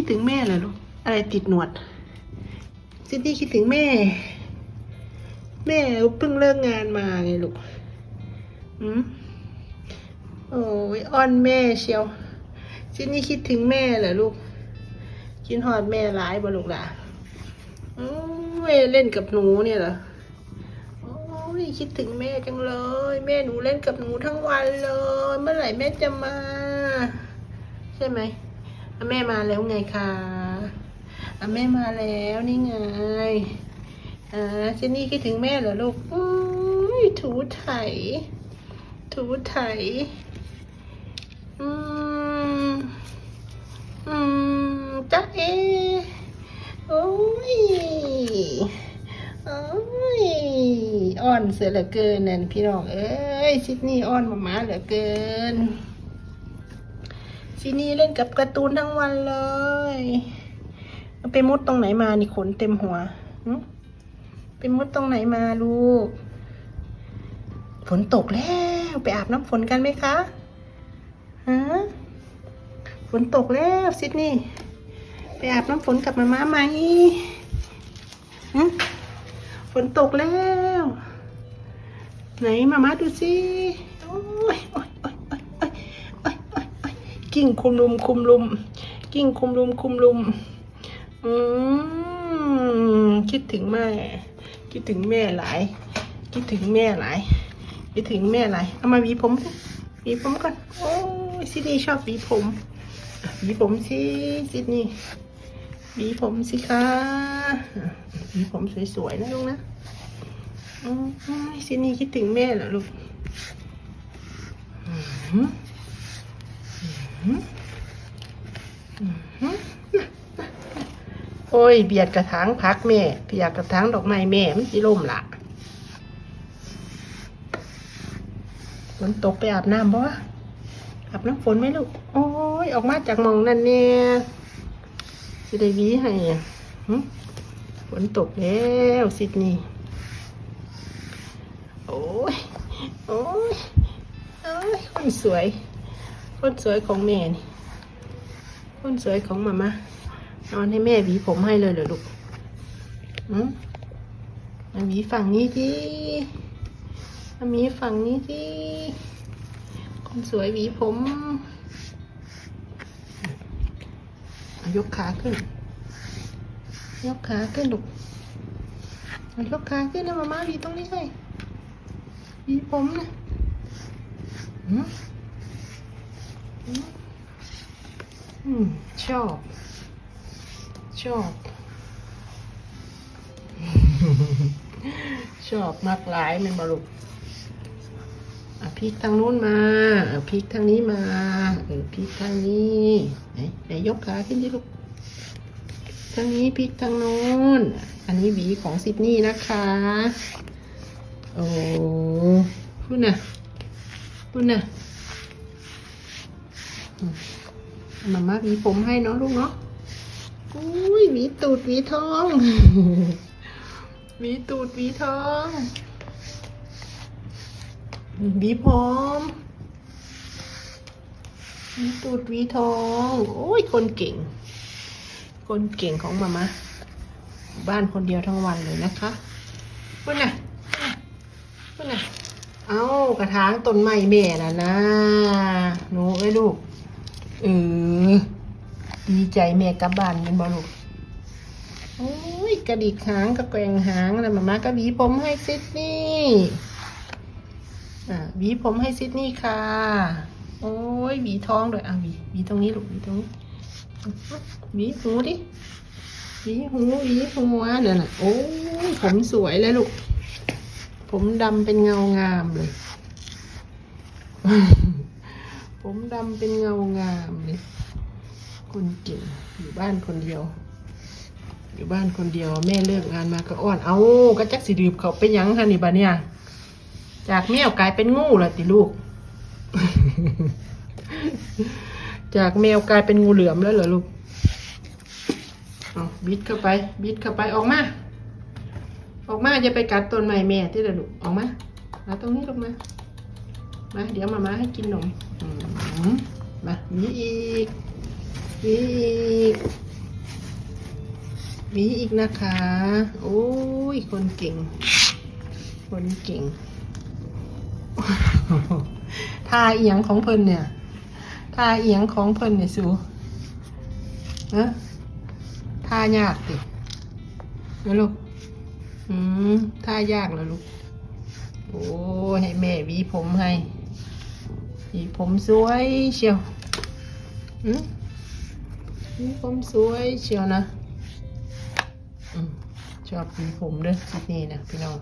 คิดถึงแม่เหรอลูก อะไรติดหนวด ซินดี้คิดถึงแม่ แม่เพิ่งเลิกงานมาไงลูก อืมโอ้ยอ้อนแม่เชียว ซินดี้คิดถึงแม่เหรอลูก คิดหอดแม่ร้ายบ่ลูกล่ะโอ้ยเล่นกับหนูเนี่ยเหรอ โอ้ยคิดถึงแม่จังเลย แม่หนูเล่นกับหนูทั้งวันเลย เมื่อไหร่แม่จะมา ใช่ไหม อแม่มาแล้วไงคะอแม่มาแล้วนี่ไงอ่าเจนนี่คิดถึงแม่เหรอลูกอุ้ยถูไถ ถูไถ อืม อืมจ๊ะเอโอ้ยโอ้ยอ่อนเสือเหลือเกินนั่นพี่น้องเอ้ยซิดนี่อ่อนมามาเหลือเกิน ซินี่เล่นกับการ์ตูนทั้งวันเลยไปมุดตรงไหนมานี่ขนเต็มหัวไปมุดตรงไหนมาลูก ฝนตกแล้วไปอาบน้ำฝนกันไหมคะฮะฝนตกแล้วซิดนี่ไปอาบน้ำฝนกับมาม่าไหมฝนตกแล้ว ไหนมาม่าดูสิโอ้ย กิ่งคุมลุมคุมลุม กิ่งคุมลุมคุมลุม อืมคิดถึงแม่ คิดถึงแม่หลาย คิดถึงแม่หลาย คิดถึงแม่หลาย เอามาหวีผมหวีผมก่อน โอ้ยซิดนี่ชอบหวีผมหวีผมสิซิดนี่หวีผมสิคะหวีผมสวยๆนะลูกนะอืมซิดนี่คิดถึงแม่เหรอลูกอืม โอ้ย เบียดกระถางพักแม่เบียดกระถางดอกไม้แม่มันสิล่มละฝนตกไปอาบน้ำบ่อาบน้ำฝนไหมลูก โอ้ย ออกมาจากมองนั่นเนี่ยสิได้วีให้อะฝนตกแล้วซิดนี่โอ้ย โอ้ย โอ้ย คนสวย คนสวยของแม่นี่คนสวยของมามานอนให้แม่หวีผมให้เลยเหรอลูกอืมมาหวีฝั่งนี้ทีมาหวีฝั่งนี้ทีคนสวยหวีผมยกขาขึ้น ยกขาขึ้นลูกยกขาขึ้นแล้วมาม่าหวีตรงนี้ให้หวีผมนะอืม อืม ชอบ ชอบ ชอบมากหลายแมันบลุกอะพลิกทางนู้นมาอะพลิกทางนี้มาเออพลิกทางนี้ไหนไหนยกขาขึ้นดิลูกทางนี้พลิกทางโน้นอันนี้หวีของซิดนีย์นะคะโอ้พูดนะพูดนะ มมาม่าหวีผมให้เนาะลูกเนาะอุ้ยหวีตูดหวีทองหวีตูดหวีทองหวีผมหวีตูดหวีทองโอ้ยคนเก่ง คนเก่งของมามาอยู่บ้านคนเดียวทั้งวันเลยนะคะพูดน่ะพูดน่ะ เอากระถางต้นไม้แม่น่ะนะหนูเอ้ยลูก เออ ดีใจแม่กลับบ้านเป็นบอลูกโอ้ยกระดิกหางกระแกงหางนะมาม่าก็หวีผมให้ซิดนี่อ่าหวีผมให้ซิดนี่ค่ะ โอ้ยหวีท้องด้วยอะหวีหวีตรงนี้ลูกหวีตรงนี้หวีหูดิหวีหูหวีหัวเนี่ยน่ะโอ้ยผมสวยเลยลูก ผมดำเป็นเงางามเลย ผมดำเป็นเงางามเลย คนเก่งอยู่บ้านคนเดียว อยู่บ้านคนเดียว แม่เลิกงานมาก็อ้อน เอาก็จักสิดืบเขาไปยังฮะนี่บะเนี่ย จากแมวกลายเป็นงูละติลูก จากแมวกลายเป็นงูเหลือมแล้วเหรอลูก เอาบิดเข้าไป บิดเข้าไปออกมา ออกมาจะไปกัดต้นไม้แม่ที่ละลูกออกมามาตรงนี้ลงมามาเดี๋ยวมามาให้กินนม มามีอีก มีอีกหวีอีกนะคะ โอ้ย คนเก่ง คนเก่งทาเอียงของเพิ่นเนี่ยทาเอียงของเพิ่นเนี่ยสูเอะทายากติแล้วลูก อืมทายากแล้วลูก โอ้ยให้แม่วีผมให้ หวีผมสวยเชียวอืมหวีผมสวยเชียวนะอชอบหวีผมเด้อคลิปนี้นะพี่น้อง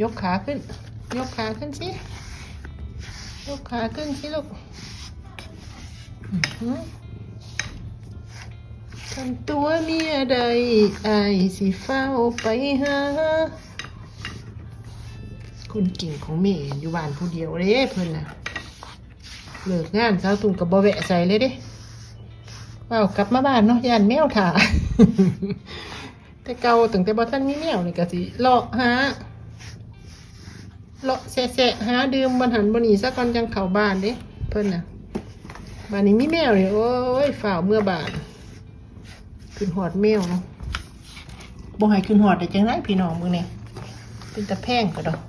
ยกขาขึ้น ยกขาขึ้นสิ ยกขาขึ้นสิลูกอื้อหือทำตัวเมียใดอสิเฝ้าไปหา คนเก่งของแม่อยู่บ้านผู้เดียวเด้เพิ่อนน่ะเลิกงานเช้าตุงกับบแวะใส่เลยเด้ว้าวกลับมาบ้านเนาะย่านแมวถ่าแต่เก่าตั้งแต่บ่ทันมีแมวนี่ก็สิเลาะหาเลาะแสะหาดื่มบันหันบนีซะก่อนจังเข้าบ้านเด้เพิ่อนน่ะบ้านนี้มีแมวเลยโอ้ยฝ่าวเมื่อบานขึ้นหอดแมวเนาะบ่ให้ขึ้นหอดได้จังไรพี่น้องมึงเนี่ยเป็นตะแพงก็ดอก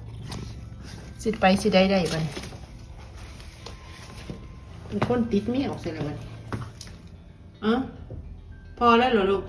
สิไปสิได้ได้บัดนี้เป็นคนติดแมวใส่แล้วบัดนี้เอ้าพอแล้วเหรอลูก